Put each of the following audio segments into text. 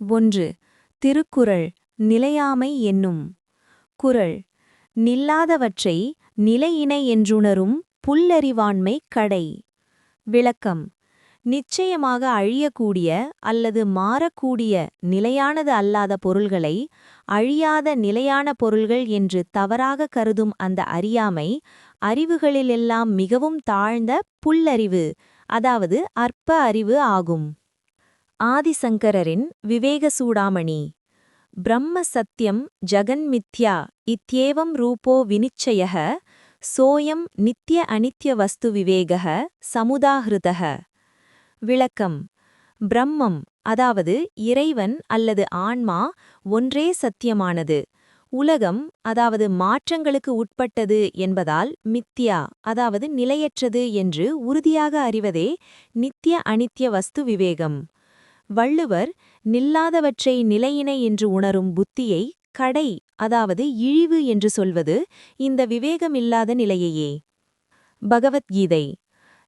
ஒன்று திருக்குறள் நிலையாமை என்னும். குறள் நில்லாதவற்றை நிலையினை என்றுணரும் புல்லறிவாண்மை கடை. விளக்கம் நிச்சயமாக அழியக்கூடிய அல்லது மாறக்கூடிய நிலையானது அல்லாத பொருள்களை அழியாத நிலையான பொருள்கள் என்று தவறாக கருதும் அந்த அறியாமை அறிவுகளிலெல்லாம் மிகவும் தாழ்ந்த புல்லறிவு அதாவது அற்ப அறிவு ஆகும். ஆதிசங்கரரின் விவேக சூடாமணி பிரம்ம சத்யம் ஜகன்மித்யா இத்தியேவம் ரூபோ விநிச்சய சோயம் நித்ய அனித்ய வஸ்து விவேக சமுதாகிருத விளக்கம். பிரம்மம் அதாவது இறைவன் அல்லது ஆன்மா ஒன்றே சத்தியமானது. உலகம் அதாவது மாற்றங்களுக்கு உட்பட்டது என்பதால் மித்யா அதாவது நிலையற்றது என்று உறுதியாக அறிவதே நித்ய அனித்ய வஸ்து விவேகம். வள்ளுவர் நில்லாதவற்றை நிலையினை என்று உணரும் புத்தியை கடை அதாவது இழிவு என்று சொல்வது இந்த விவேகமில்லாத நிலையையே. பகவத்கீதை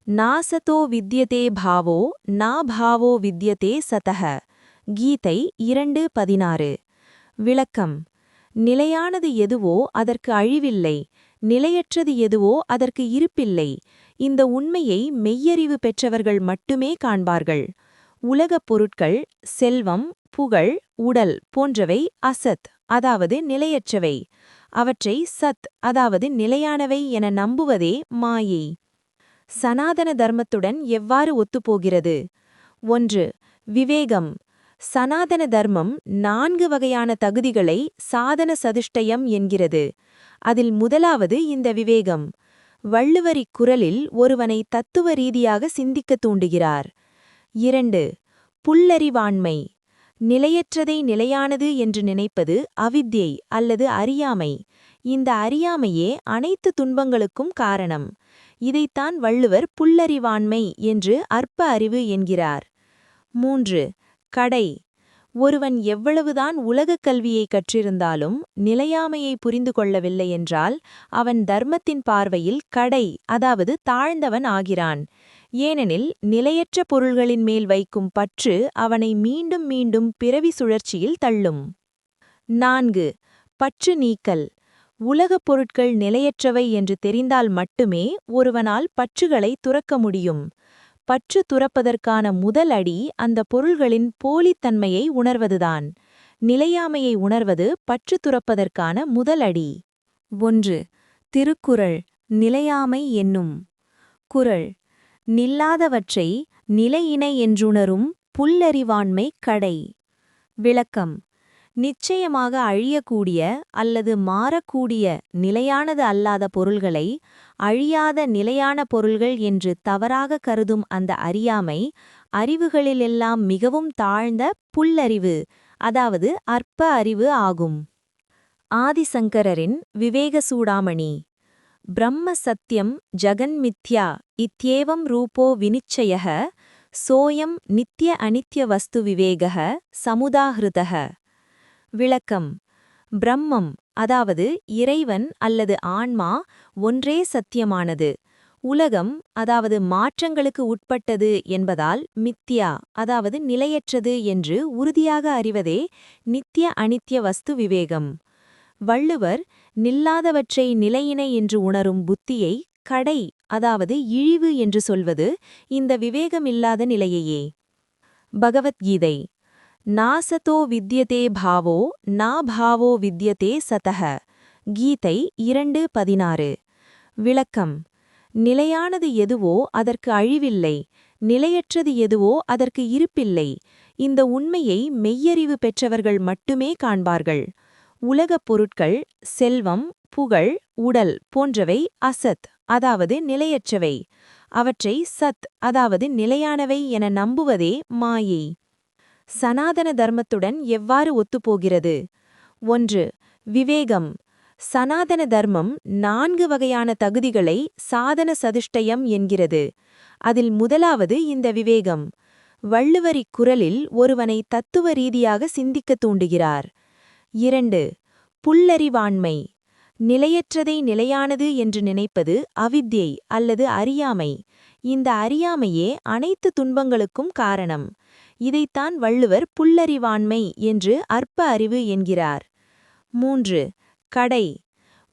நாசதோ வித்யதே பாவோ நா பாவோ வித்யதே சதக கீதை இரண்டு பதினாறு. விளக்கம் நிலையானது எதுவோ அதற்கு அழிவில்லை நிலையற்றது எதுவோ அதற்கு இருப்பில்லை. இந்த உண்மையை மெய்யறிவு பெற்றவர்கள் மட்டுமே காண்பார்கள். உலகப் பொருட்கள் செல்வம் புகழ் உடல் போன்றவை அசத் அதாவது நிலையற்றவை. அவற்றை சத் அதாவது நிலையானவை என நம்புவதே மாயை. சனாதன தர்மத்துடன் எவ்வாறு ஒத்துப்போகிறது? ஒன்று விவேகம். சனாதன தர்மம் நான்கு வகையான தகுதிகளை சாதன சதிஷ்டயம் என்கிறது. அதில் முதலாவது இந்த விவேகம். வள்ளுவரிக் குரலில் ஒருவனை தத்துவ ரீதியாக சிந்திக்கத் தூண்டுகிறார். இரண்டு புல்லறிவாண்மை. நிலையற்றதை நிலையானது என்று நினைப்பது அவித்யை அல்லது அறியாமை. இந்த அறியாமையே அனைத்து துன்பங்களுக்கும் காரணம். இதைத்தான் வள்ளுவர் புல்லறிவாண்மை என்று அற்ப அறிவு என்கிறார். மூன்று கடை. ஒருவன் எவ்வளவுதான் உலகக் கல்வியை கற்றிருந்தாலும் நிலையாமையை புரிந்து கொள்ளவில்லை என்றால் அவன் தர்மத்தின் பார்வையில் கடை அதாவது தாழ்ந்தவன் ஆகிறான். ஏனெனில் நிலையற்ற பொருள்களின் மேல் வைக்கும் பற்று அவனை மீண்டும் மீண்டும் பிறவி சுழற்சியில் தள்ளும். நான்கு. பற்று நீக்கல். உலகப் பொருட்கள் நிலையற்றவை என்று தெரிந்தால் மட்டுமே ஒருவனால் பற்றுகளை துறக்க முடியும். பற்று துறப்பதற்கான முதல் அடி அந்த பொருள்களின் போலித்தன்மையை உணர்வதுதான். நிலையாமையை உணர்வது பற்று துறப்பதற்கான முதல் அடி. ஒன்று. திருக்குறள். நிலையாமை என்னும் குறள். நில்லாதவற்றை நிலையினை என்றுணரும் புல்லறிவாண்மை கடை. விளக்கம். நிச்சயமாக அழியக்கூடிய அல்லது மாறக்கூடிய நிலையானது அல்லாத பொருள்களை அழியாத நிலையான பொருள்கள் என்று தவறாக கருதும் அந்த அறியாமை அறிவுகளிலெல்லாம் மிகவும் தாழ்ந்த புல்லறிவு அதாவது அற்ப அறிவு ஆகும். ஆதிசங்கரரின் விவேக சூடாமணி பிரம்ம சத்யம் ஜகன்மித்யா இத்தியேவம் ரூபோ வினிச்சயः சோயம் நித்ய அனித்ய வஸ்து விவேகः சமுதாகிருத விளக்கம். பிரம்மம் அதாவது இறைவன் அல்லது ஆன்மா ஒன்றே சத்தியமானது. உலகம் அதாவது மாற்றங்களுக்கு உட்பட்டது என்பதால் மித்யா அதாவது நிலையற்றது என்று உறுதியாக அறிவதே நித்ய அனித்ய வஸ்து விவேகம். வள்ளுவர் நில்லாதவற்றை நிலையினை என்று உணரும் புத்தியை கடை அதாவது இழிவு என்று சொல்வது இந்த விவேகமில்லாத நிலையையே. பகவத்கீதை. நாசதோ வித்யதே பாவோ நா பாவோ வித்யதே சதக கீதை இரண்டு பதினாறு. விளக்கம். நிலையானது எதுவோ அதற்கு அழிவில்லை நிலையற்றது எதுவோ அதற்கு இருப்பில்லை. இந்த உண்மையை மெய்யறிவு பெற்றவர்கள் மட்டுமே காண்பார்கள். உலகப் பொருட்கள் செல்வம் புகழ் உடல் போன்றவை அசத் அதாவது நிலையற்றவை. அவற்றை சத் அதாவது நிலையானவை என நம்புவதே மாயை. சனாதன தர்மத்துடன் எவ்வாறு ஒத்துப்போகிறது? ஒன்று விவேகம். சனாதன தர்மம் நான்கு வகையான தகுதிகளை சாதன சதிஷ்டயம் என்கிறது. அதில் முதலாவது இந்த விவேகம். வள்ளுவரி குரலில் ஒருவனை தத்துவ ரீதியாக சிந்திக்கத் தூண்டுகிறார். இரண்டு புல்லறிவாண்மை. நிலையற்றதை நிலையானது என்று நினைப்பது அவித்யை அல்லது அறியாமை. இந்த அறியாமையே அனைத்து துன்பங்களுக்கும் காரணம். இதைத்தான் வள்ளுவர் புல்லறிவாண்மை என்று அற்ப அறிவு என்கிறார். மூன்று கடை.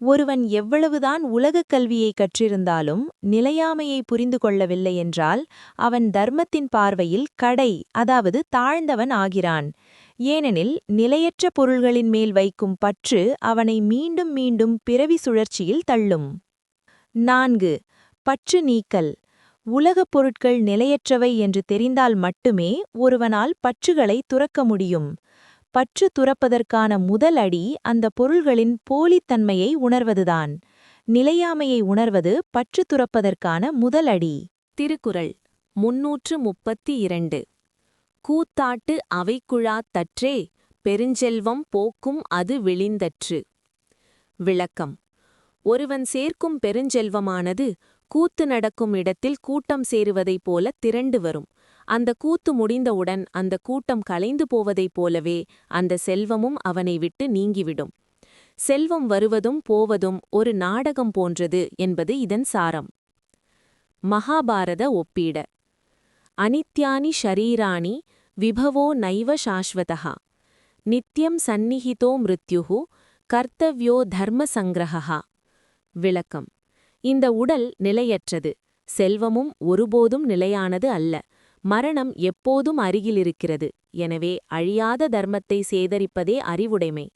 ஒருவன் எவ்வளவுதான் உலகக் கல்வியை கற்றிருந்தாலும் நிலையாமையை புரிந்து கொள்ளவில்லை என்றால் அவன் தர்மத்தின் பார்வையில் கடை அதாவது தாழ்ந்தவன் ஆகிறான். ஏனெனில் நிலையற்ற பொருள்களின் மேல் வைக்கும் பற்று அவனை மீண்டும் மீண்டும் பிறவி சுழற்சியில் தள்ளும். நான்கு. பற்று நீக்கல். உலகப் பொருட்கள் நிலையற்றவை என்று தெரிந்தால் மட்டுமே ஒருவனால் பற்றுகளை துறக்க முடியும். பற்று துறப்பதற்கான முதல் அடி அந்த பொருள்களின் போலித்தன்மையை உணர்வதுதான். நிலையாமையை உணர்வது பற்று துறப்பதற்கான முதல் அடி. திருக்குறள். முன்னூற்று முப்பத்தி இரண்டு. கூத்தாட்டு அவைக்குழாத் தற்றே பெருஞ்செல்வம் போக்கும் அது விழிந்தற்று. விளக்கம். ஒருவன் சேர்க்கும் பெருஞ்செல்வமானது கூத்து நடக்கும் இடத்தில் கூட்டம் சேருவதைப் போல திரண்டு வரும். அந்த கூத்து முடிந்தவுடன் அந்த கூட்டம் கலைந்து போவதைப் போலவே அந்த செல்வமும் அவனை விட்டு நீங்கிவிடும். செல்வம் வருவதும் போவதும் ஒரு நாடகம் போன்றது என்பது இதன் சாரம். மகாபாரத ஒப்பீட. அனித்யானி ஷரீராணி விபவோ நைவ சாஸ்வதா நித்யம் சந்நிஹிதோ மிருத்யுஹு கர்த்தவ்யோ தர்ம சங்கிரகா விளக்கம் இந்த உடல் நிலையற்றது. செல்வமும் ஒருபோதும் நிலையானது அல்ல. மரணம் எப்போதும் அருகிலிருக்கிறது. எனவே அழியாத தர்மத்தை சேதரிப்பதே அறிவுடைமை.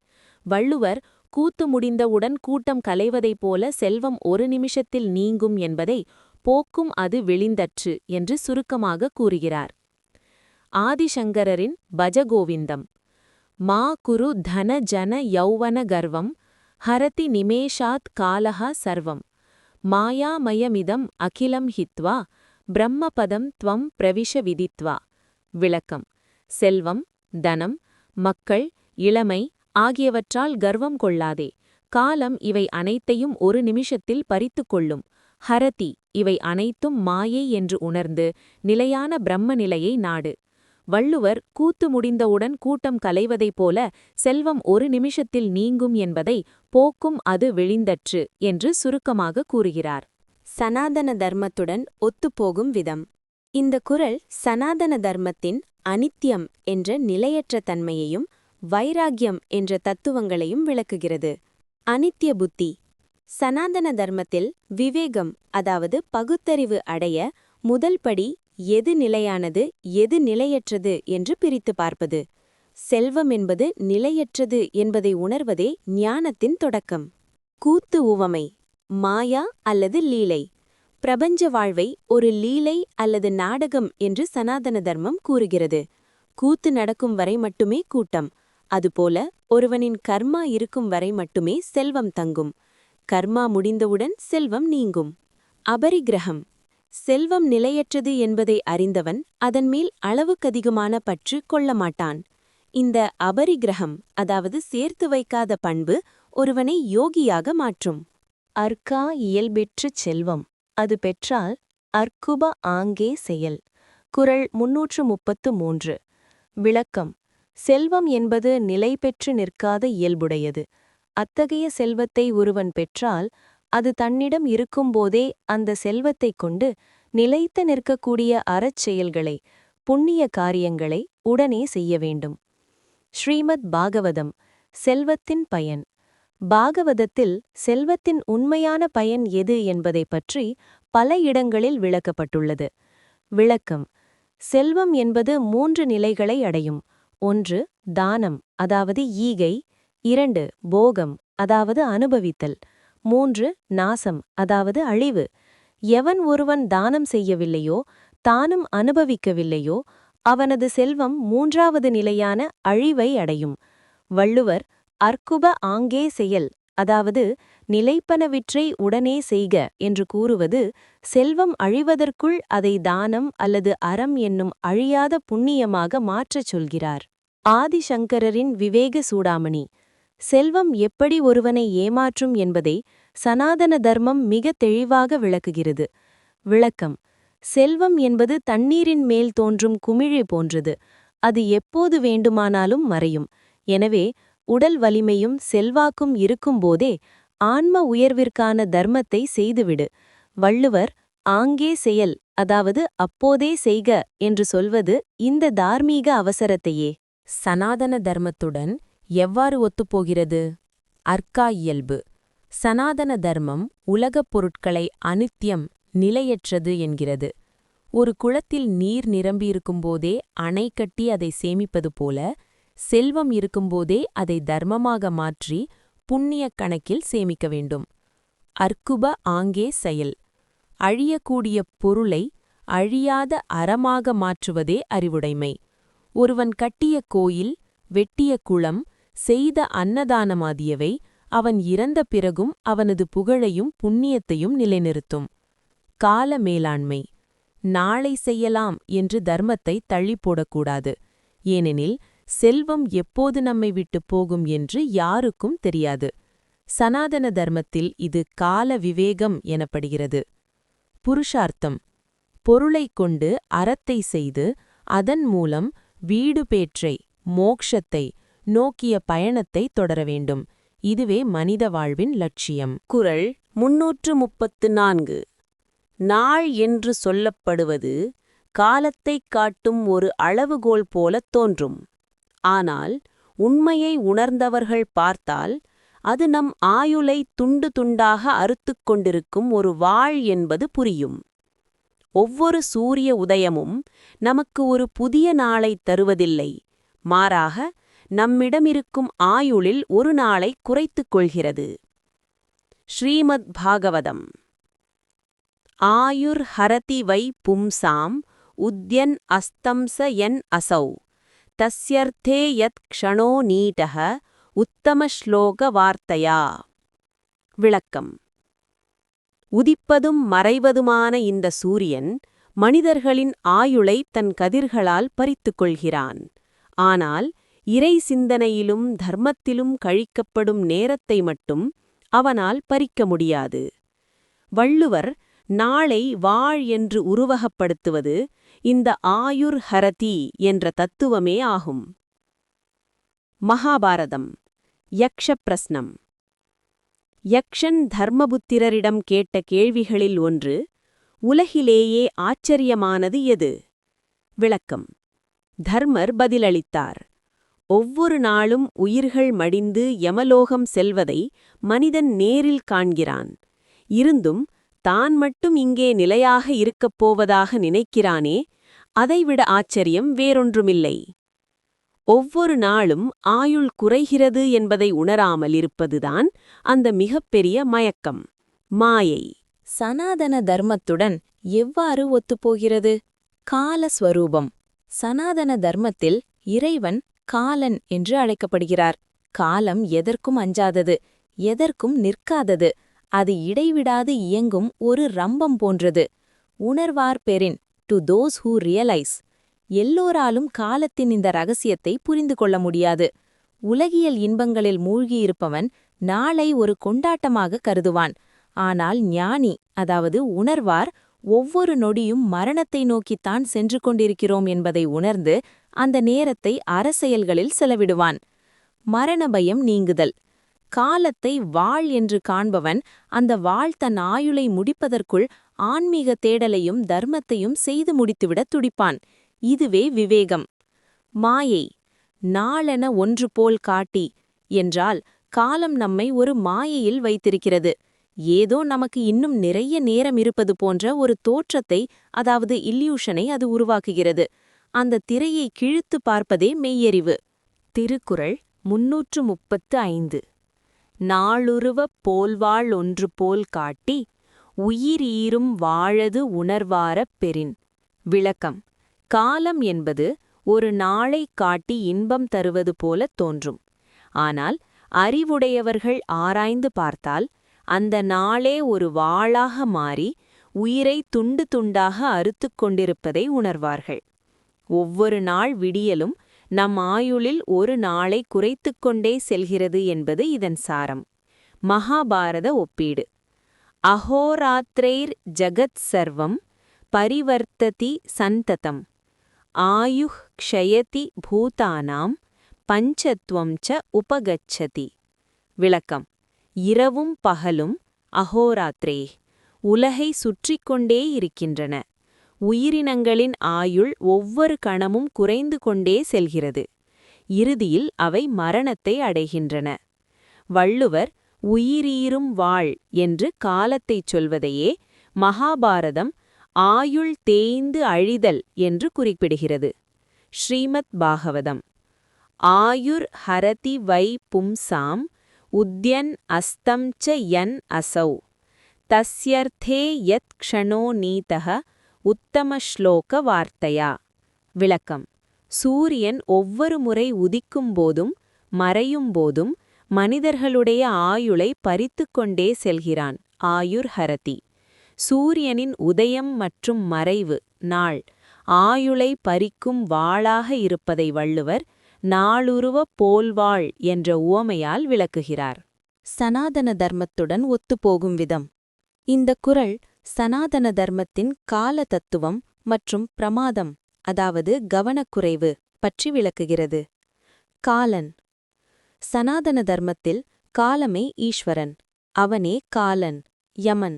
வள்ளுவர் கூத்து முடிந்தவுடன் கூட்டம் கலைவதைப் போல செல்வம் ஒரு நிமிஷத்தில் நீங்கும் என்பதை போக்கும் அது விழிந்தற்று என்று சுருக்கமாக கூறுகிறார். ஆதிசங்கரரின் பஜகோவிந்தம். மா குரு தன ஜன யௌவன கர்வம் ஹரதி நிமேஷாத் காலஹா சர்வம். மாயாமயமிதம் அகிலம் ஹித்வா பிரம்மபதம் துவம் பிரவிஷ விதித்வா. விளக்கம். செல்வம் தனம் மக்கள் இளமை ஆகியவற்றால் கர்வம் கொள்ளாதே. காலம் இவை அனைத்தையும் ஒரு நிமிஷத்தில் பறித்து கொள்ளும். ஹரதி இவை அனைத்தும் மாயை என்று உணர்ந்து நிலையான பிரம்ம நிலையை நாடு. வள்ளுவர் கூத்து முடிந்தவுடன் கூட்டம் கலைவதைப் போல செல்வம் ஒரு நிமிஷத்தில் நீங்கும் என்பதை போக்கும் அது விழிந்தற்று என்று சுருக்கமாக கூறுகிறார். சனாதன தர்மத்துடன் ஒத்துப்போகும் விதம். இந்த குரல் சனாதன தர்மத்தின் அனித்யம் என்ற நிலையற்ற தன்மையையும் வைராகியம் என்ற தத்துவங்களையும் விளக்குகிறது. அனித்ய புத்தி. சனாதன தர்மத்தில் விவேகம் அதாவது பகுத்தறிவு அடைய முதல் படி எது நிலையானது எது நிலையற்றது என்று பிரித்து பார்ப்பது. செல்வம் என்பது நிலையற்றது என்பதை உணர்வதே ஞானத்தின் தொடக்கம். கூத்து உவமை மாயா அல்லது லீலை. பிரபஞ்ச வாழ்வை ஒரு லீலை அல்லது நாடகம் என்று சனாதன தர்மம் கூறுகிறது. கூத்து நடக்கும் வரை மட்டுமே கூட்டம். அதுபோல ஒருவனின் கர்மா இருக்கும் வரை மட்டுமே செல்வம் தங்கும். கர்மா முடிந்தவுடன் செல்வம் நீங்கும். அபரிக்கிரகம் செல்வம் நிலையற்றது என்பதை அறிந்தவன் அதன்மேல் அளவுக்கதிகமான பற்று கொள்ள மாட்டான் இந்த அபரிகிரகம் அதாவது சேர்த்து வைக்காத பண்பு ஒருவனை யோகியாக மாற்றும். அர்க்கா இயல்பெற்றுச் செல்வம் அது பெற்றால் அர்க்குப ஆங்கே செயல். குரல் முன்னூற்று முப்பத்து மூன்று. விளக்கம் செல்வம் என்பது நிலை பெற்று நிற்காத இயல்புடையது. அத்தகைய செல்வத்தை ஒருவன் பெற்றால் அது தன்னிடம் இருக்கும்போதே அந்த செல்வத்தைக் கொண்டு நிலைத்து நிற்கக்கூடிய அறச்செயல்களை புண்ணிய காரியங்களை உடனே செய்ய வேண்டும். ஸ்ரீமத் பாகவதம் செல்வத்தின் பயன். பாகவதத்தில் செல்வத்தின் உண்மையான பயன் எது என்பதை பற்றி பல இடங்களில் விளக்கப்பட்டுள்ளது. விளக்கம் செல்வம் என்பது மூன்று நிலைகளை அடையும். ஒன்று தானம் அதாவது ஈகை. இரண்டு போகம் அதாவது அனுபவித்தல். மூன்று நாசம் அதாவது அழிவு. எவன் ஒருவன் தானம் செய்யவில்லையோ தானும் அனுபவிக்கவில்லையோ அவனது செல்வம் மூன்றாவது நிலையான அழிவை அடையும். வள்ளுவர் அற்குப ஆங்கே செயல் அதாவது நிலைப்பனவிற்றை உடனே செய்க என்று கூறுவது செல்வம் அழிவதற்குள் அதை தானம் அல்லது அறம் என்னும் அழியாத புண்ணியமாக மாற்றச் சொல்கிறார். ஆதிசங்கரின் விவேக சூடாமணி செல்வம் எப்படி ஒருவனை ஏமாற்றும் என்பதை சனாதன தர்மம் மிக தெளிவாக விளக்குகிறது. விளக்கம். செல்வம் என்பது தண்ணீரின் மேல் தோன்றும் குமிழி போன்றது. அது எப்போது வேண்டுமானாலும் மறையும். எனவே உடல் வலிமையும் செல்வாக்கும் இருக்கும்போதே ஆன்ம உயர்விற்கான தர்மத்தை செய்துவிடு. வள்ளுவர் ஆங்கே செயல் அதாவது அப்போதே செய்க என்று சொல்வது இந்த தார்மீக அவசரத்தையே. சனாதன தர்மத்துடன் எவ்வாறு ஒத்துப்போகிறது? அர்க்கா இயல்பு. சனாதன தர்மம் உலகப் பொருட்களை அனித்யம் நிலையற்றது என்கிறது. ஒரு குளத்தில் நீர் நிரம்பியிருக்கும்போதே அணை கட்டி அதை சேமிப்பது போல செல்வம் இருக்கும்போதே அதை தர்மமாக மாற்றி புண்ணியக் கணக்கில் சேமிக்க வேண்டும். அர்க்குப ஆங்கே செயல். அழியக்கூடிய பொருளை அழியாத அறமாக மாற்றுவதே அறிவுடைமை. ஒருவன் கட்டிய கோயில் வெட்டிய குளம் செய்த அன்னதானமாதியவை அவன் இறந்த பிறகும் அவனது புகழையும் புண்ணியத்தையும் நிலைநிறுத்தும். கால மேலாண்மை. நாளை செய்யலாம் என்று தர்மத்தை தள்ளி போடக்கூடாது. ஏனெனில் செல்வம் எப்போது நம்மை விட்டுப் போகும் என்று யாருக்கும் தெரியாது. சனாதன தர்மத்தில் இது கால விவேகம் எனப்படுகிறது. புருஷார்த்தம். பொருளைக் கொண்டு அறத்தை செய்து அதன் மூலம் வீடு பேற்றை மோக்ஷத்தை நோக்கிய பயணத்தை தொடர வேண்டும். இதுவே மனித வாழ்வின் லட்சியம். குரல் முன்னூற்று முப்பத்து நான்கு நாள் என்று சொல்லப்படுவது காலத்தைக் காட்டும் ஒரு அளவுகோல் போலத் தோன்றும். ஆனால் உண்மையை உணர்ந்தவர்கள் பார்த்தால் அது நம் ஆயுளை துண்டு துண்டாக அறுத்துக் கொண்டிருக்கும் ஒரு வாழ் என்பது புரியும். ஒவ்வொரு சூரிய உதயமும் நமக்கு ஒரு புதிய நாளைத் தருவதில்லை. மாறாக நம்மிடமிருக்கும் ஆயுளில் ஒரு நாளை குறைத்துக் கொள்கிறது. ஸ்ரீமத் பாகவதம். ஆயுர் ஹரதி வை பும்சாம் உத்யன் அஸ்தம்ச என் அசௌ. தஸ்யர்த்தே யத் க்ஷணோ நீட்டக உத்தம ஸ்லோக வார்த்தையா. விளக்கம். உதிப்பதும் மறைவதுமான இந்த சூரியன் மனிதர்களின் ஆயுளை தன் கதிர்களால் பறித்துக் கொள்கிறான். ஆனால் இறை சிந்தனையிலும் தர்மத்திலும் கழிக்கப்படும் நேரத்தை மட்டும் அவனால் பறிக்க முடியாது. வள்ளுவர் நாளை வாழ் என்று உருவகப்படுத்துவது இந்த ஆயுர் ஹரதி என்ற தத்துவமே ஆகும். மகாபாரதம் யக்ஷ பிரஸ்னம் யக்ஷன் தர்மபுத்திரரிடம் கேட்ட கேள்விகளில் ஒன்று உலகிலேயே ஆச்சரியமானது எது? விளக்கம் தர்மர் பதிலளித்தார். ஒவ்வொரு நாளும் உயிர்கள் மடிந்து யமலோகம் செல்வதை மனிதன் நேரில் காண்கிறான். இருந்தும் தான் மட்டும் இங்கே நிலையாக இருக்கப் போவதாக நினைக்கிறானே அதைவிட ஆச்சரியம் வேறொன்றுமில்லை. ஒவ்வொரு நாளும் ஆயுள் குறைகிறது என்பதை உணராமல் இருப்பதுதான் அந்த மிகப்பெரிய மயக்கம். மாயை. சனாதன தர்மத்துடன் எவ்வாறு ஒத்துப்போகிறது? காலஸ்வரூபம். சனாதன தர்மத்தில் இறைவன் காலன் என்று அழைக்கப்படுகிறார். காலம் எதற்கும் அஞ்சாதது எதற்கும் நிற்காதது அது இடைவிடாது இயங்கும் ஒரு ரம்பம் போன்றது. உணர்வார் pertain to those who realize எல்லோராலும் காலத்தின் இந்த ரகசியத்தை புரிந்து கொள்ள முடியாது. உலகியல் இன்பங்களில் மூழ்கியிருப்பவன் நாளை ஒரு கொண்டாட்டமாக கருதுவான். ஆனால் ஞானி அதாவது உணர்வார் ஒவ்வொரு நொடியும் மரணத்தை நோக்கித்தான் சென்று கொண்டிருக்கிறோம் என்பதை உணர்ந்து அந்த நேரத்தை அரசியல்களில் செலவிடுவான். மரண பயம் நீங்குதல். காலத்தை வாழ் என்று காண்பவன் அந்த வாழ் தன் ஆயுளை முடிப்பதற்குள் ஆன்மீக தேடலையும் தர்மத்தையும் செய்து முடித்துவிடத் துடிப்பான். இதுவே விவேகம். மாயை நாளென ஒன்று போல் காட்டி என்றால் காலம் நம்மை ஒரு மாயையில் வைத்திருக்கிறது. ஏதோ நமக்கு இன்னும் நிறைய நேரம் இருப்பது போன்ற ஒரு தோற்றத்தை அதாவது இல்யூஷனை அது உருவாக்குகிறது. அந்த திரையை கிழித்து பார்ப்பதே மெய்யறிவு. திருக்குறள் முன்னூற்று முப்பத்து ஐந்து நாளுருவப் போல்வாள் ஒன்று போல் காட்டி உயிரீரும் வாழது உணர்வாரப் பெறின். விளக்கம். காலம் என்பது ஒரு நாளை காட்டி இன்பம் தருவது போலத் தோன்றும். ஆனால் அறிவுடையவர்கள் ஆராய்ந்து பார்த்தால் அந்த நாளே ஒரு வாளாக மாறி உயிரை துண்டு துண்டாக அறுத்துக் கொண்டிருப்பதை உணர்வார்கள். ஒவ்வொரு நாள் விடியலும் நம் ஆயுளில் ஒரு நாளை குறைத்து கொண்டே செல்கிறது என்பது இதன் சாரம். மகாபாரத ஒப்பீடு. அஹோராத்ரைர் ஜகத் சர்வம் பரிவர்த்ததி சந்ததம். ஆயுஹ் க்ஷயதி பூதானாம் பஞ்சத்வம் ச உபகச்சதி. விளக்கம். இரவும் பகலும் அஹோராத்ரே உலகை சுற்றி கொண்டே இருக்கின்றன. உயிரினங்களின் ஆயுள் ஒவ்வொரு கணமும் குறைந்து கொண்டே செல்கிறது. இறுதியில் அவை மரணத்தை அடைகின்றன. வள்ளுவர் உயிரீரும் வாழ் என்று காலத்தைச் சொல்வதையே மகாபாரதம் ஆயுள் தேய்ந்து அழிதல் என்று குறிப்பிடுகிறது. ஸ்ரீமத் பாகவதம். ஆயுர் ஹரதி வை பும்சாம் உத்யன் அஸ்தம் ச யன் அசௌ தஸ்யர்த்தே யத் க்ஷணோ நீதக உத்தம ஸ்லோக வார்த்தையா? விளக்கம். சூரியன் ஒவ்வொரு முறை உதிக்கும் போதும் மறையும் போதும் மனிதர்களுடைய ஆயுளை பறித்துக் கொண்டே செல்கிறான். ஆயுர் ஹரதி. சூரியனின் உதயம் மற்றும் மறைவு நாள். ஆயுளை பறிக்கும் வாளாக இருப்பதை வள்ளுவர் நாளுருவ போல்வாள் என்ற உவமையால் விளக்குகிறார். சனாதன தர்மத்துடன் ஒத்துப்போகும் விதம். இந்த குறள் சனாதன தர்மத்தின் கால தத்துவம் மற்றும் பிரமாதம் அதாவது கவனக்குறைவு பற்றி விளக்குகிறது. காலன். சனாதன தர்மத்தில் காலமே ஈஸ்வரன் அவனே காலன் யமன்.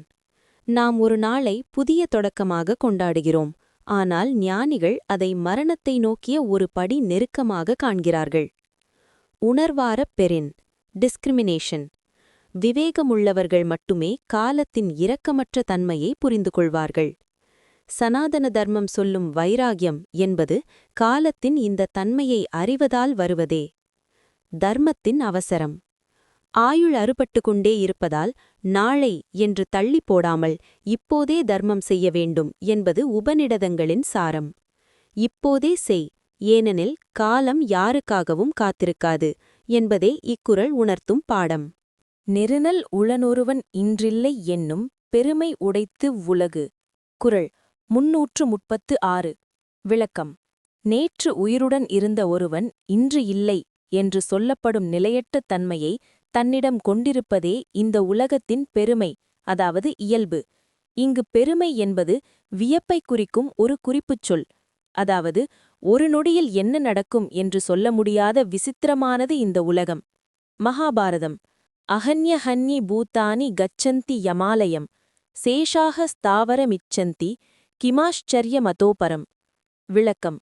நாம் ஒரு நாளை புதிய தொடக்கமாக கொண்டாடுகிறோம் ஆனால் ஞானிகள் அதை மரணத்தை நோக்கிய ஒரு படி நெருக்கமாக காண்கிறார்கள். உணர்வாரப் பெரின் டிஸ்கிரிமினேஷன். விவேகமுள்ளவர்கள் மட்டுமே காலத்தின் இரக்கமற்ற தன்மையை புரிந்து கொள்வார்கள் சனாதன தர்மம் சொல்லும் வைராகியம் என்பது காலத்தின் இந்த தன்மையை அறிவதால் வருவதே. தர்மத்தின் அவசரம். ஆயுள் அறுபட்டு கொண்டே இருப்பதால் நாளை என்று தள்ளி போடாமல் இப்போதே தர்மம் செய்ய வேண்டும் என்பது உபநிடதங்களின் சாரம். இப்போதே செய் ஏனெனில் காலம் யாருக்காகவும் காத்திருக்காது என்பதே இக்குரல் உணர்த்தும் பாடம். நெருநல் உளனொருவன் இன்றில்லை என்னும் பெருமை உடைத்து உலகு. குரல் முன்னூற்று முப்பத்து ஆறு. விளக்கம் நேற்று உயிருடன் இருந்த ஒருவன் இன்று இல்லை என்று சொல்லப்படும் நிலையற்ற தன்மையை தன்னிடம் கொண்டிருப்பதே இந்த உலகத்தின் பெருமை அதாவது இயல்பு. இங்கு பெருமை என்பது வியப்பை குறிக்கும் ஒரு குறிப்புச் சொல். அதாவது ஒரு நொடியில் என்ன நடக்கும் என்று சொல்ல முடியாத விசித்திரமானது இந்த உலகம். மகாபாரதம் அஹன்யஹன்யி பூத்தானி கச்சந்தி யமாலயம் சேஷாக ஸ்தாவரமிச்சந்தி கிமாஷ்சரியமதோபரம் விளக்கம்.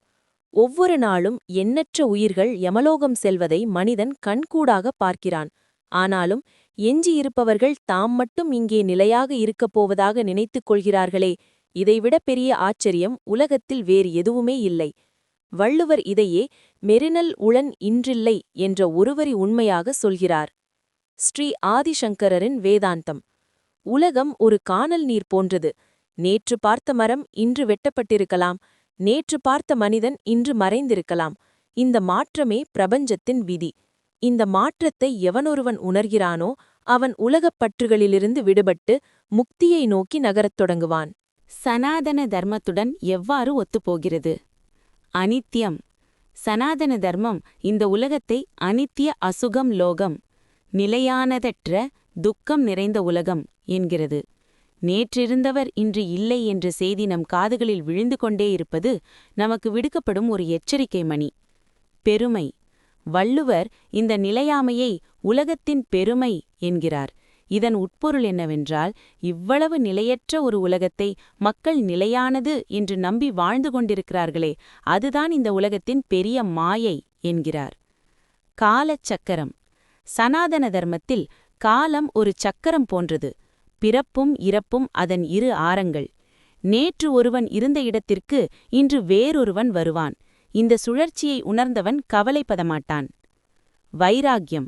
ஒவ்வொரு நாளும் எண்ணற்ற உயிர்கள் யமலோகம் செல்வதை மனிதன் கண்கூடாக பார்க்கிறான். ஆனாலும் எஞ்சியிருப்பவர்கள் தாம் மட்டும் இங்கே நிலையாக இருக்கப் போவதாக நினைத்துக் கொள்கிறார்களே இதைவிட பெரிய ஆச்சரியம் உலகத்தில் வேறு எதுவுமே இல்லை. வள்ளுவர் இதையே மெரினல் உளன் இன்றில்லை என்ற ஒருவரி உண்மையாக சொல்கிறார். ஸ்ரீ ஆதிசங்கரரின் வேதாந்தம். உலகம் ஒரு கானல் நீர் போன்றது. நேற்று பார்த்த மரம் இன்று வெட்டப்பட்டிருக்கலாம். நேற்று பார்த்த மனிதன் இன்று மறைந்திருக்கலாம். இந்த மாற்றமே பிரபஞ்சத்தின் விதி. இந்த மாற்றத்தை எவனொருவன் உணர்கிறானோ அவன் உலகப் பற்றுகளிலிருந்து விடுபட்டு முக்தியை நோக்கி நகரத் தொடங்குவான். சனாதன தர்மத்துடன் எவ்வாறு ஒத்துப்போகிறது? அனித்யம். சனாதன தர்மம் இந்த உலகத்தை அனித்திய அசுகம் லோகம் நிலையானதற்ற துக்கம் நிறைந்த உலகம் என்கிறது. நேற்றிருந்தவர் இன்று இல்லை என்ற செய்தி நம் காதுகளில் விழுந்து கொண்டே இருப்பது நமக்கு விடுக்கப்படும் ஒரு எச்சரிக்கை மணி. பெருமை. வள்ளுவர் இந்த நிலையாமையை உலகத்தின் பெருமை என்கிறார். இதன் உட்பொருள் என்னவென்றால் இவ்வளவு நிலையற்ற ஒரு உலகத்தை மக்கள் நிலையானது என்று நம்பி வாழ்ந்து கொண்டிருக்கிறார்களே அதுதான் இந்த உலகத்தின் பெரிய மாயை என்கிறார். காலச்சக்கரம். சனாதன தர்மத்தில் காலம் ஒரு சக்கரம் போன்றது. பிறப்பும் இறப்பும் அதன் இரு ஆரங்கள். நேற்று ஒருவன் இருந்த இடத்திற்கு இன்று வேறொருவன் வருவான். இந்த சுழற்சியை உணர்ந்தவன் கவலைப்படமாட்டான். வைராக்கியம்.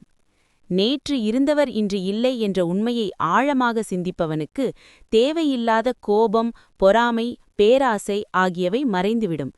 நேற்று இருந்தவர் இன்று இல்லை என்ற உண்மையை ஆழமாக சிந்திப்பவனுக்கு தேவையில்லாத கோபம் பொறாமை பேராசை ஆகியவை மறைந்துவிடும்.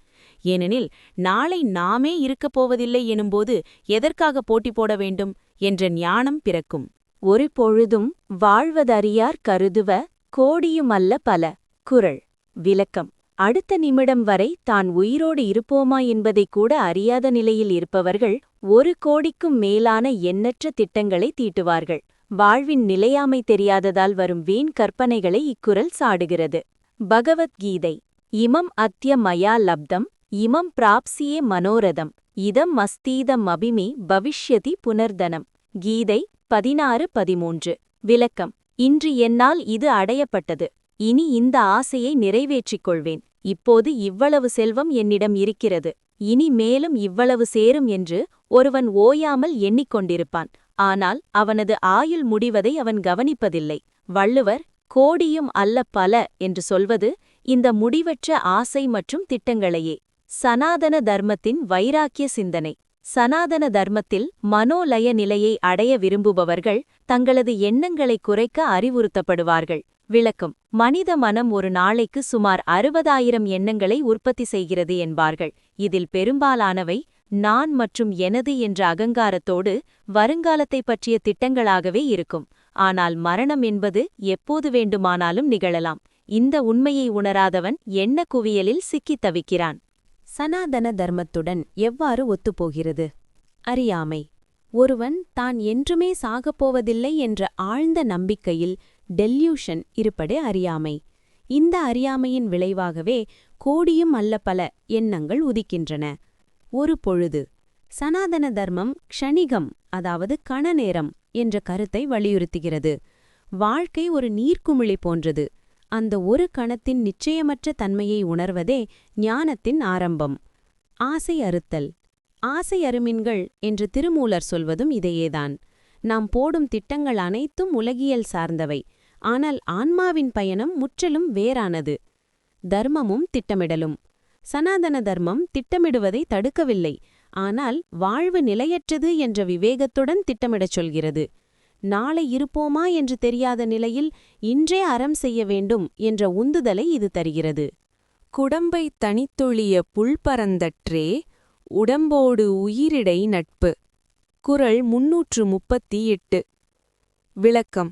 ஏனெனில் நாளை நாமே இருக்கப் போவதில்லை எனும்போது எதற்காக போட்டி போட வேண்டும்? என்ற ஞானம் பிறக்கும். ஒரு பொழுதும் வாழ்வதறியார் கருதுவ கோடியுமல்ல பல. குரல். விளக்கம். அடுத்த நிமிடம் வரை தான் உயிரோடு இருப்போமா என்பதைக் கூட அறியாத நிலையில் இருப்பவர்கள் ஒரு கோடிக்கும் மேலான எண்ணற்ற திட்டங்களை தீட்டுவார்கள். வாழ்வின் நிலையாமை தெரியாததால் வரும் வீண் கற்பனைகளை இக்குரல் சாடுகிறது. பகவத்கீதை. இமம் அத்திய மயா லப்தம். இமம் பிராப்சியே மனோரதம். இதம் மஸ்தீதம் அபிமி பவிஷ்யதி புனர்தனம். கீதை பதினாறு பதிமூன்று. விளக்கம். இன்று என்னால் இது அடையப்பட்டது. இனி இந்த ஆசையை நிறைவேற்றிக் கொள்வேன் இப்போது இவ்வளவு செல்வம் என்னிடம் இருக்கிறது. இனி மேலும் இவ்வளவு சேரும் என்று ஒருவன் ஓயாமல் எண்ணிக்கொண்டிருப்பான். ஆனால் அவனது ஆயுள் முடிவதை அவன் கவனிப்பதில்லை. வள்ளுவர் கோடியும் அல்ல பல என்று சொல்வது இந்த முடிவற்ற ஆசை மற்றும் திட்டங்களையே. சனாதன தர்மத்தின் வைராக்கிய சிந்தனை. சனாதன தர்மத்தில் மனோலய நிலையை அடைய விரும்புபவர்கள் தங்களது எண்ணங்களை குறைக்க அறிவுறுத்தப்படுவார்கள். விளக்கம். மனித மனம் ஒரு நாளைக்கு சுமார் அறுபதாயிரம் எண்ணங்களை உற்பத்தி செய்கிறது என்பார்கள். இதில் பெரும்பாலானவை நான் மற்றும் எனது என்ற அகங்காரத்தோடு வருங்காலத்தை பற்றிய திட்டங்களாகவே இருக்கும். ஆனால் மரணம் என்பது எப்போது வேண்டுமானாலும் நிகழலாம். இந்த உண்மையை உணராதவன் எண்ண குவியலில் சிக்கித் தவிக்கிறான். சனாதன தர்மத்துடன் எவ்வாறு ஒத்துப்போகிறது? அறியாமை. ஒருவன் தான் என்றுமே சாகப்போவதில்லை என்ற ஆழ்ந்த நம்பிக்கையில் டெல்யூஷன் இருப்பது அறியாமை. இந்த அறியாமையின் விளைவாகவே கோடியும் அல்ல பல எண்ணங்கள் உதிக்கின்றன. ஒரு பொழுது சனாதன தர்மம் க்ஷணிகம் அதாவது கணநேரம் என்ற கருத்தை வலியுறுத்துகிறது. வாழ்க்கை ஒரு நீர்க்குமிழி போன்றது. அந்த ஒரு கணத்தின் நிச்சயமற்ற தன்மையை உணர்வதே ஞானத்தின் ஆரம்பம். ஆசை அறுத்தல். ஆசை அருமின்கள் என்று திருமூலர் சொல்வதும் இதையேதான். நாம் போடும் திட்டங்கள் அனைத்தும் உலகியல் சார்ந்தவை. ஆனால் ஆன்மாவின் பயணம் முற்றிலும் வேறானது. தர்மமும் திட்டமிடலும். சனாதன தர்மம் திட்டமிடுவதை தடுக்கவில்லை. ஆனால் வாழ்வு நிலையற்றது என்ற விவேகத்துடன் திட்டமிடச் சொல்கிறது. நாளை இருப்போமா என்று தெரியாத நிலையில் இன்றே அறம் செய்ய வேண்டும் என்ற உந்துதலை இது தருகிறது. குடம்பை தனித்தொழிய புல்பரந்தற்றே உடம்போடு உயிரிடை நட்பு. குரல் முன்னூற்று முப்பத்தி எட்டு. விளக்கம்.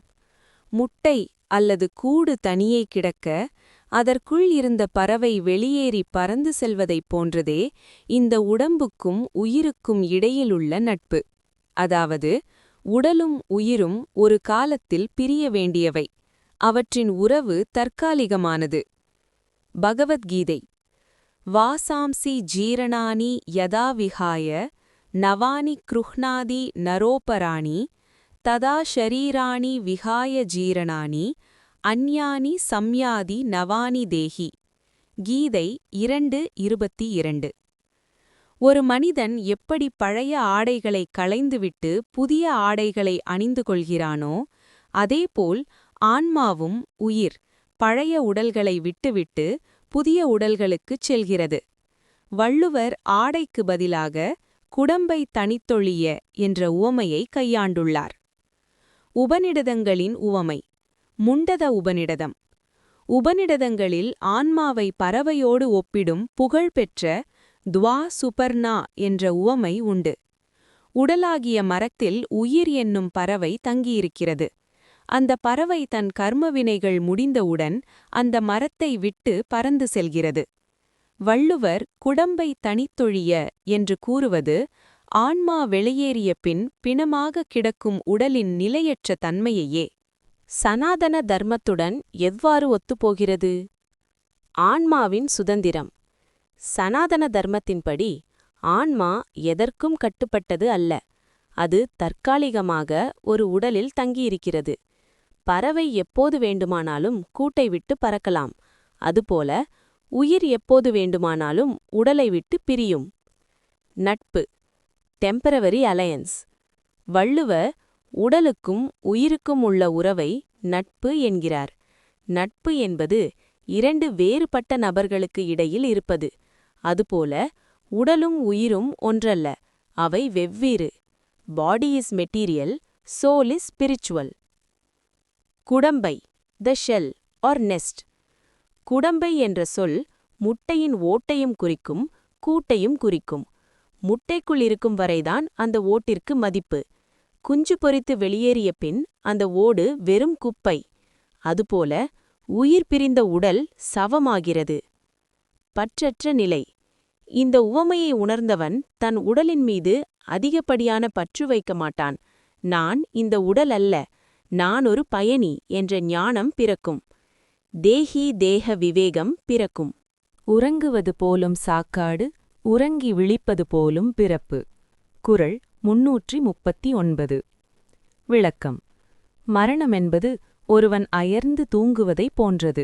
முட்டை அல்லது கூடு தனியே கிடக்க அதற்குள் இருந்த பறவை வெளியேறி பறந்து செல்வதைப் போன்றதே இந்த உடம்புக்கும் உயிருக்கும் இடையிலுள்ள நட்பு. அதாவது உடலும் உயிரும் ஒரு காலத்தில் பிரிய வேண்டியவை. அவற்றின் உறவு தற்காலிகமானது. பகவத்கீதை. வாசாம்சி ஜீரணானி யதா விஹாய நவானி கிருஹ்ணாதி நரோபராணி ததா ஷரீராணி விஹாய ஜீரணானி அந்யானி சம்யாதி நவானி தேகி கீதை இரண்டு இருபத்தி இரண்டு. ஒரு மனிதன் எப்படி பழைய ஆடைகளை களைந்துவிட்டு புதிய ஆடைகளை அணிந்து கொள்கிறானோ அதேபோல் ஆன்மாவும் உயிர் பழைய உடல்களை விட்டுவிட்டு புதிய உடல்களுக்குச் செல்கிறது. வள்ளுவர் ஆடைக்கு பதிலாக குடம்பை தனித்தொழிய என்ற உவமையை கையாண்டுள்ளார். உபநிடதங்களின் உவமை முண்டத உபநிடதம். உபநிடதங்களில் ஆன்மாவை பறவையோடு ஒப்பிடும் புகழ்பெற்ற துவா சுபர்ணா என்ற உவமை உண்டு. உடலாகிய மரத்தில் உயிர் என்னும் பறவை தங்கியிருக்கிறது. அந்த பறவை தன் கர்மவினைகள் முடிந்தவுடன் அந்த மரத்தை விட்டு பறந்து செல்கிறது. வள்ளுவர் குடம்பை தனித்தொழிய என்று கூறுவது ஆன்மா வெளியேறிய பின் பிணமாக கிடக்கும் உடலின் நிலையற்ற தன்மையையே. சனாதன தர்மத்துடன் எவ்வாறு ஒத்துப்போகிறது? ஆன்மாவின் சுதந்திரம். சனாதன தர்மத்தின்படி ஆன்மா எதற்கும் கட்டுப்பட்டது அல்ல. அது தற்காலிகமாக ஒரு உடலில் தங்கியிருக்கிறது. பறவை எப்போது வேண்டுமானாலும் கூட்டை விட்டு பறக்கலாம். அதுபோல உயிர் எப்போது வேண்டுமானாலும் உடலை விட்டு பிரியும். நட்பு டெம்பரவரி அலையன்ஸ் வள்ளுவர் உடலுக்கும் உயிருக்கும் உள்ள உறவை நட்பு என்கிறார். நட்பு என்பது இரண்டு வேறுபட்ட நபர்களுக்கு இடையில் இருப்பது. அதுபோல உடலும் உயிரும் ஒன்றல்ல அவை வெவ்வேறு. Body is material soul is spiritual குடம்பை the shell R nest குடம்பை என்ற சொல் முட்டையின் ஓட்டையும் குறிக்கும் கூட்டையும் குறிக்கும். முட்டைக்குள் இருக்கும் வரைதான் அந்த ஓட்டிற்கு மதிப்பு. குஞ்சு பொறித்து வெளியேறிய பின் அந்த ஓடு வெறும் குப்பை. அதுபோல உயிர் பிரிந்த உடல் சவமாகிறது. பற்றற்ற நிலை. இந்த உவமையை உணர்ந்தவன் தன் உடலின் மீது அதிகப்படியான பற்று வைக்க மாட்டான். நான் இந்த உடல் அல்ல நான் ஒரு பயணி என்ற ஞானம் பிறக்கும். தேஹி தேக விவேகம் பிறக்கும். உறங்குவது போலும் சாக்காடு உறங்கி விழிப்பது போலும் பிறப்பு. குறள் முன்னூற்றி முப்பத்தி ஒன்பது. விளக்கம். மரணமென்பது ஒருவன் அயர்ந்து தூங்குவதைப் போன்றது.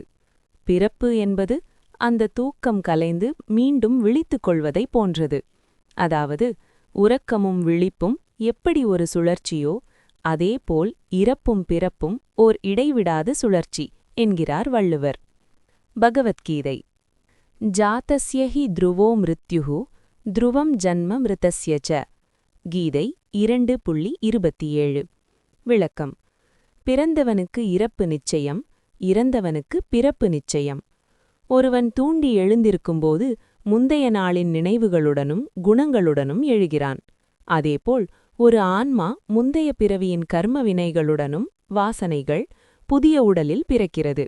பிறப்பு என்பது அந்த தூக்கம் கலைந்து மீண்டும் விழித்துக் கொள்வதை போன்றது. அதாவது உறக்கமும் விழிப்பும் எப்படி ஒரு சுழற்சியோ அதேபோல் இறப்பும் பிறப்பும் ஓர் இடைவிடாத சுழற்சி என்கிறார் வள்ளுவர். பகவத்கீதை. ஜாத்தஸ்யஹி த்ருவோ மிருத்யுஹு த்ருவம் ஜன்ம மிருதஸ்ய ச. கீதை இரண்டு புள்ளி இருபத்தி ஏழு விளக்கம். பிறந்தவனுக்கு இறப்பு நிச்சயம் இறந்தவனுக்கு பிறப்பு நிச்சயம். ஒருவன் தூண்டி எழுந்திருக்கும்போது முந்தைய நாளின் நினைவுகளுடனும் குணங்களுடனும் எழுகிறான். அதேபோல் ஒரு ஆன்மா முந்தைய பிறவியின் கர்ம வினைகளுடனும் வாசனைகள் புதிய உடலில் பிறக்கிறது.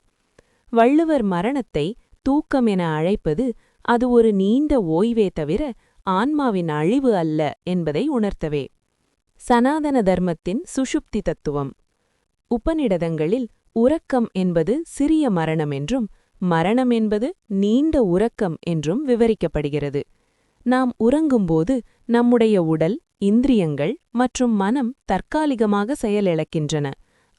வள்ளுவர் மரணத்தை தூக்கம் என அழைப்பது அது ஒரு நீண்ட ஓய்வே தவிர ஆன்மாவின் அழிவு அல்ல என்பதை உணர்த்தவே. சனாதன தர்மத்தின் சுஷுப்தி தத்துவம். உபநிடதங்களில் உறக்கம் என்பது சிறிய மரணம் என்றும் மரணம் என்பது நீண்ட உறக்கம் என்றும் விவரிக்கப்படுகிறது. நாம் உறங்கும்போது நம்முடைய உடல் இந்திரியங்கள் மற்றும் மனம் தற்காலிகமாக செயலிழக்கின்றன.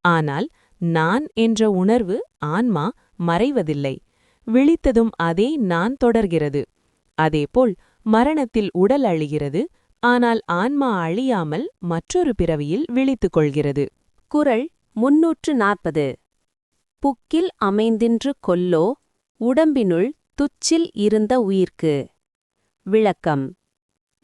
ஆனால் நான் என்ற உணர்வு ஆன்மா மறைவதில்லை. விழித்ததும் அதே நான் தொடர்கிறது. அதேபோல் மரணத்தில் உடல் அழிகிறது ஆனால் ஆன்மா அழியாமல் மற்றொரு பிறவியில் விழித்துக் கொள்கிறது. குறள் முன்னூற்று நாற்பது. புக்கில் அமைந்தின்று கொல்லோ உடம்பினுள் துச்சில் இருந்த உயிர்க்கு. விளக்கம்.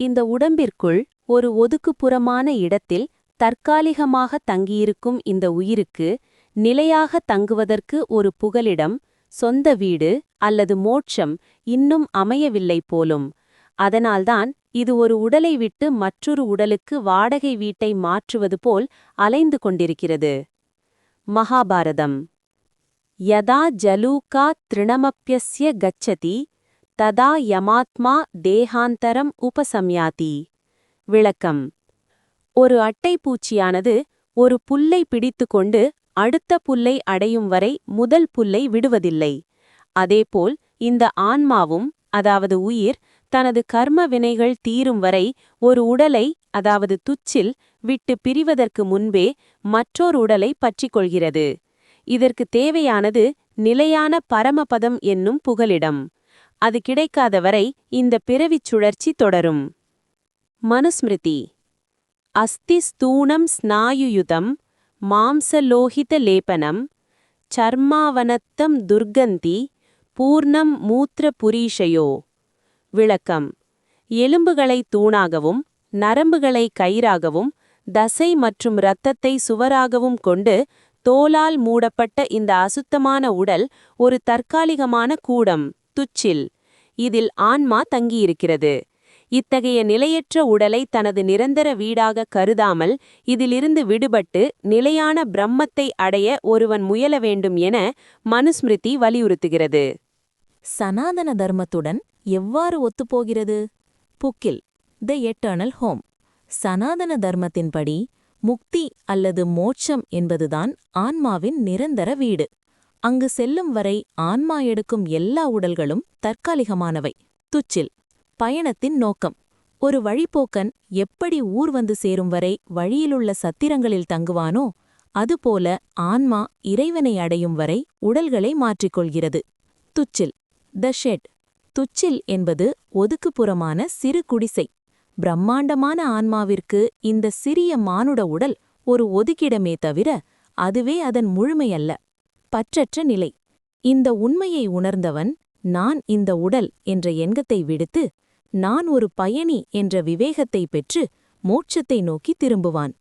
இந்த உடம்பிற்குள் ஒரு ஒதுக்குப்புறமான இடத்தில் தற்காலிகமாக தங்கியிருக்கும் இந்த உயிருக்கு நிலையாக தங்குவதற்கு ஒரு புகலிடம் சொந்த வீடு அல்லது மோட்சம் இன்னும் அமையவில்லை போலும். அதனால்தான் இது ஒரு உடலை விட்டு மற்றொரு உடலுக்கு வாடகை வீட்டை மாற்றுவது போல் அலைந்து கொண்டிருக்கிறது. மகாபாரதம். யதா ஜலூகா திருணமப்பியஸ்ய கச்சதி ததா யமாத்மா தேகாந்தரம் உபசம்யாதி. விளக்கம். ஒரு அட்டைப்பூச்சியானது ஒரு புல்லை பிடித்துக்கொண்டு அடுத்த புல்லை அடையும் வரை முதல் புல்லை விடுவதில்லை. அதேபோல் இந்த ஆன்மாவும் அதாவது உயிர் தனது கர்ம வினைகள் தீரும் வரை ஒரு உடலை அதாவது துச்சில் விட்டு பிரிவதற்கு முன்பே மற்றோர் உடலை பற்றிக் கொள்கிறது. இதற்கு தேவையானது நிலையான பரமபதம் என்னும் புகலிடம். அது கிடைக்காத வரை இந்த பிறவிச் சுழற்சி தொடரும். மனுஸ்மிருதி. அஸ்தி ஸ்தூணம் ஸ்நாயுயுதம் மாம்சலோகிதலேபனம் சர்மாவனத்தம் துர்கந்தி பூர்ணம் மூத்திர புரீஷயோ. விளக்கம். எலும்புகளை தூணாகவும் நரம்புகளை கயிறாகவும் தசை மற்றும் இரத்தத்தை சுவராகவும் கொண்டு தோலால் மூடப்பட்ட இந்த அசுத்தமான உடல் ஒரு தற்காலிகமான கூடம் துச்சில். இதில் ஆன்மா தங்கியிருக்கிறது. இத்தகைய நிலையற்ற உடலை தனது நிரந்தர வீடாக கருதாமல் இதிலிருந்து விடுபட்டு நிலையான பிரம்மத்தை அடைய ஒருவன் முயல வேண்டும் என மனுஸ்மிருதி வலியுறுத்துகிறது. சனாதன தர்மத்துடன் எவ்வாறு ஒத்துப்போகிறது? புக்கில் த எட்டர்னல் ஹோம் சனாதன தர்மத்தின்படி முக்தி அல்லது மோட்சம் என்பதுதான் ஆன்மாவின் நிரந்தர வீடு. அங்கு செல்லும் வரை ஆன்மா எடுக்கும் எல்லா உடல்களும் தற்காலிகமானவை. துச்சில் பயணத்தின் நோக்கம். ஒரு வழிப்போக்கன் எப்படி ஊர் வந்து சேரும் வரை வழியிலுள்ள சத்திரங்களில் தங்குவானோ அதுபோல ஆன்மா இறைவனை அடையும் வரை உடல்களை மாற்றிக்கொள்கிறது. துச்சில் த ஷெட். துச்சில் என்பது ஒதுக்குப்புறமான சிறு குடிசை. பிரம்மாண்டமான ஆன்மாவிற்கு இந்த சிறிய மானுட உடல் ஒரு ஒதுக்கிடமே தவிர அதுவே அதன் முழுமையல்ல. பற்றற்ற நிலை. இந்த உண்மையை உணர்ந்தவன் நான் இந்த உடல் என்ற எண்ணத்தை விடுத்து நான் ஒரு பயணி என்ற விவேகத்தை பெற்று மோட்சத்தை நோக்கி திரும்புவான்.